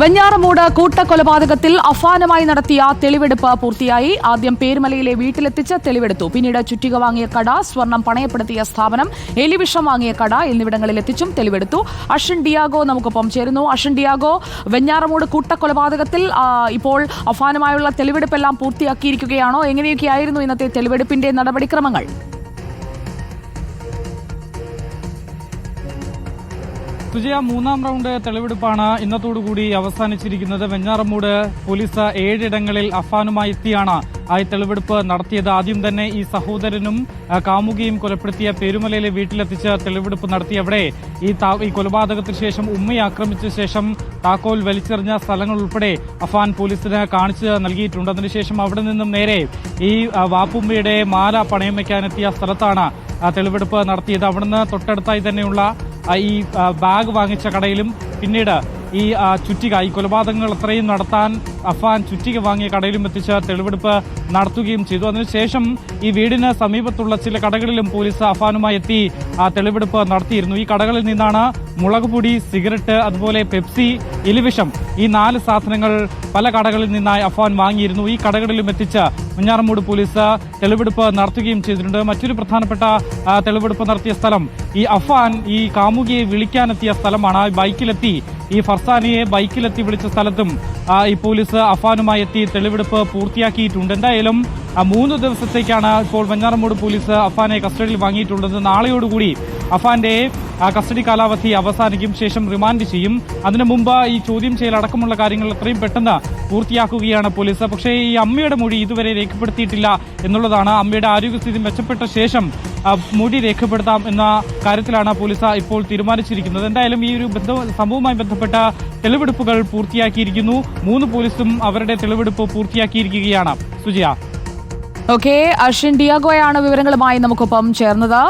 വെഞ്ഞാറമൂട് കൂട്ടക്കൊലപാതകത്തിൽ അഫാനമായി നടത്തിയ തെളിവെടുപ്പ് പൂർത്തിയായി. ആദ്യം പേരുമലയിലെ വീട്ടിലെത്തിച്ച് തെളിവെടുത്തു. പിന്നീട് ചുറ്റിക വാങ്ങിയ കട സ്വർണം പണയപ്പെടുത്തിയ സ്ഥാപനം എലിവിഷം വാങ്ങിയ കട എന്നിവിടങ്ങളിൽ എത്തിച്ചും തെളിവെടുത്തു. അഷൻ ഡിയാഗോ നമുക്കൊപ്പം ചേരുന്നു. അഷൻ ഡിയാഗോ വെഞ്ഞാറമൂട് കൂട്ടക്കൊലപാതകത്തിൽ ഇപ്പോൾ അഫാനുമായുള്ള തെളിവെടുപ്പെല്ലാം പൂർത്തിയാക്കിയിരിക്കുകയാണോ? എങ്ങനെയൊക്കെയായിരുന്നു ഇന്നത്തെ തെളിവെടുപ്പിന്റെ നടപടിക്രമങ്ങൾ? സുജയ മൂന്നാം റൗണ്ട് തെളിവെടുപ്പാണ് ഇന്നത്തോടുകൂടി അവസാനിച്ചിരിക്കുന്നത്. വെഞ്ഞാറമൂട് പോലീസ് ഏഴിടങ്ങളിൽ അഫാനുമായി എത്തിയാണ് ആ തെളിവെടുപ്പ് നടത്തിയത്. ആദ്യം തന്നെ ഈ സഹോദരനും കാമുകിയും കൊലപ്പെടുത്തിയ പെരുമലയിലെ വീട്ടിലെത്തിച്ച് തെളിവെടുപ്പ് നടത്തി. അവിടെ ഈ ഈ കൊലപാതകത്തിന് ശേഷം ഉമ്മയെ ആക്രമിച്ച ശേഷം താക്കോൽ വലിച്ചെറിഞ്ഞ സ്ഥലങ്ങൾ ഉൾപ്പെടെ അഫാൻ പോലീസിന് കാണിച്ചു നൽകിയിട്ടുണ്ട്. അതിനുശേഷം അവിടെ നിന്നും നേരെ ഈ വാപ്പുമ്മയുടെ മാല പണയം വയ്ക്കാനെത്തിയ സ്ഥലത്താണ് തെളിവെടുപ്പ് നടത്തിയത് അവിടുന്ന് തൊട്ടടുത്തായി തന്നെയുള്ള ഈ ബാഗ് വാങ്ങിച്ച കടയിലും പിന്നീട് ഈ ചുറ്റിക ഈ കൊലപാതകങ്ങൾ അത്രയും നടത്താൻ അഫാൻ ചുറ്റിക വാങ്ങിയ കടയിലും എത്തിച്ച് തെളിവെടുപ്പ് നടത്തുകയും ചെയ്തു. അതിനുശേഷം ഈ വീടിന് സമീപത്തുള്ള ചില കടകളിലും പോലീസ് അഫാനുമായി എത്തി ആ തെളിവെടുപ്പ് നടത്തിയിരുന്നു. ഈ കടകളിൽ നിന്നാണ് മുളക് പൊടി സിഗരറ്റ് അതുപോലെ പെപ്സി ഇലിവിഷം ഈ നാല് സാധനങ്ങൾ പല കടകളിൽ നിന്നായി അഫാൻ വാങ്ങിയിരുന്നു. ഈ കടകളിലും എത്തിച്ച് മുഞ്ഞാറമ്മൂട് പോലീസ് തെളിവെടുപ്പ് നടത്തുകയും ചെയ്തിട്ടുണ്ട്. മറ്റൊരു പ്രധാനപ്പെട്ട തെളിവെടുപ്പ് നടത്തിയ സ്ഥലം ഈ അഫാൻ ഈ കാമുകിയെ വിളിക്കാനെത്തിയ സ്ഥലമാണ്. ബൈക്കിലെത്തി ഈ ഫർസാനിയെ ബൈക്കിലെത്തി വിളിച്ച സ്ഥലത്തും ഈ പോലീസ് അഫാനുമായി എത്തി തെളിവെടുപ്പ് പൂർത്തിയാക്കിയിട്ടുണ്ട്. എന്തായാലും മൂന്ന് ദിവസത്തേക്കാണ് ഇപ്പോൾ വെഞ്ഞാറമ്മൂട് പോലീസ് അഫാനെ കസ്റ്റഡിയിൽ വാങ്ങിയിട്ടുള്ളത്. നാളെയോടുകൂടി അഫാന്റെ കസ്റ്റഡി കാലാവധി അവസാനിക്കും ശേഷം റിമാൻഡ് ചെയ്യും. അതിനു മുമ്പ് ഈ ചോദ്യം ചെയ്യൽ അടക്കമുള്ള കാര്യങ്ങൾ എത്രയും പെട്ടെന്ന് പൂർത്തിയാക്കുകയാണ് പോലീസ്. പക്ഷേ ഈ അമ്മയുടെ മൊഴി ഇതുവരെ രേഖപ്പെടുത്തിയിട്ടില്ല എന്നുള്ളതാണ് അമ്മയുടെ ആരോഗ്യസ്ഥിതി മെച്ചപ്പെട്ട ശേഷം മൊഴി രേഖപ്പെടുത്താം എന്ന കാര്യത്തിലാണ് പോലീസ് ഇപ്പോൾ തീരുമാനിച്ചിരിക്കുന്നത്. എന്തായാലും ഈ ഒരു ബന്ധ സംഭവവുമായി ബന്ധപ്പെട്ട തെളിവെടുപ്പുകൾ പൂർത്തിയാക്കിയിരിക്കുന്നു. മൂന്ന് പോലീസും അവരുടെ തെളിവെടുപ്പ് പൂർത്തിയാക്കിയിരിക്കുകയാണ്. സുജിയ. ഓക്കെ അർഷിൻ ഡിയാഗോയാണ് വിവരങ്ങളുമായി നമുക്കൊപ്പം ചേർന്നത്.